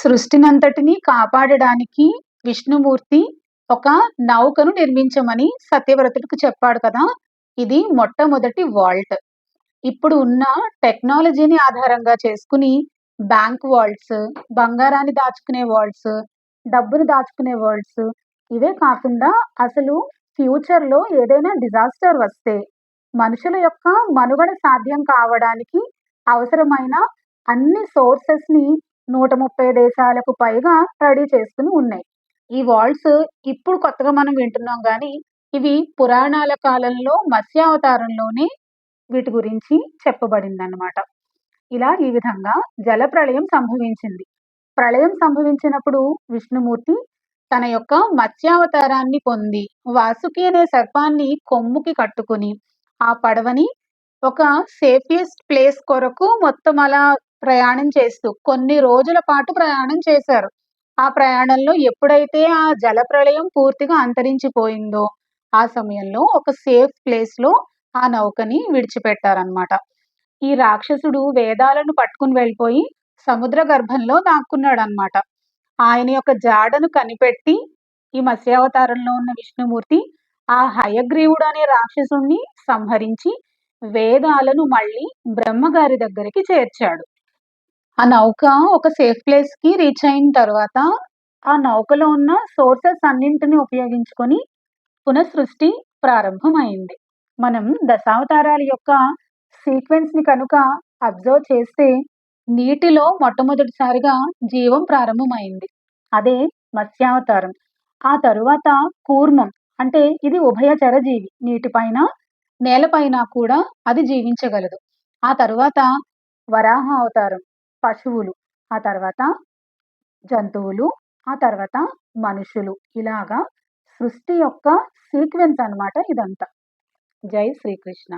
సృష్టినంతటిని కాపాడడానికి విష్ణుమూర్తి ఒక నౌకను నిర్మించమని సత్యవ్రతుడికి చెప్పాడు కదా. ఇది మొట్టమొదటి వాల్ట్. ఇప్పుడు ఉన్న టెక్నాలజీని ఆధారంగా చేసుకుని బ్యాంక్ వాల్ట్స్ బంగారాన్ని దాచుకునే వాల్ట్స్ డబ్బును దాచుకునే వాల్ట్స్ ఇవే కాకుండా అసలు ఫ్యూచర్లో ఏదైనా డిజాస్టర్ వస్తే మనుషుల యొక్క మనుగడ సాధ్యం కావడానికి అవసరమైన అన్ని సోర్సెస్ని నూట ముప్పై దేశాలకు పైగా రెడీ చేసుకుని ఉన్నాయి. ఈ వాల్స్ ఇప్పుడు కొత్తగా మనం వింటున్నాం కానీ ఇవి పురాణాల కాలంలో మత్స్యావతారంలోనే వీటి గురించి చెప్పబడిందన్నమాట. ఇలా ఈ విధంగా జల ప్రళయం సంభవించింది. ప్రళయం సంభవించినప్పుడు విష్ణుమూర్తి తన యొక్క మత్స్యావతారాన్ని పొంది వాసుకి అనే సర్పాన్ని కొమ్ముకి కట్టుకుని ఆ పడవని ఒక సేఫియస్ట్ ప్లేస్ కొరకు మొత్తం అలా ప్రయాణం చేస్తూ కొన్ని రోజుల పాటు ప్రయాణం చేశారు. ఆ ప్రయాణంలో ఎప్పుడైతే ఆ జల ప్రళయం పూర్తిగా అంతరించిపోయిందో ఆ సమయంలో ఒక సేఫ్ ప్లేస్లో ఆ నౌకని విడిచిపెట్టారనమాట ఈ రాక్షసుడు వేదాలను పట్టుకుని వెళ్ళిపోయి సముద్ర గర్భంలో దాక్కున్నాడు అనమాట ఆయన యొక్క జాడను కనిపెట్టి ఈ మత్స్యావతారంలో ఉన్న విష్ణుమూర్తి ఆ హయగ్రీవుడు అనే రాక్షసుణ్ణి సంహరించి వేదాలను మళ్ళీ బ్రహ్మగారి దగ్గరికి చేర్చాడు. ఆ నౌక ఒక సేఫ్ ప్లేస్కి రీచ్ అయిన తర్వాత ఆ నౌకలో ఉన్న సోర్సెస్ అన్నింటిని ఉపయోగించుకొని పునఃసృష్టి ప్రారంభమైంది. మనం దశావతారాల యొక్క సీక్వెన్స్ని కనుక అబ్జర్వ్ చేస్తే నీటిలో మొట్టమొదటిసారిగా జీవం ప్రారంభమైంది. అదే మత్స్యావతారం. ఆ తరువాత కూర్మం అంటే ఇది ఉభయచర జీవి నీటిపైన నేలపైన కూడా అది జీవించగలదు. ఆ తరువాత వరాహ అవతారం. పశువులు ఆ తర్వాత జంతువులు ఆ తర్వాత మనుషులు. ఇలాగా సృష్టి యొక్క సీక్వెన్స్ అనమాట ఇదంతా. జై శ్రీకృష్ణ.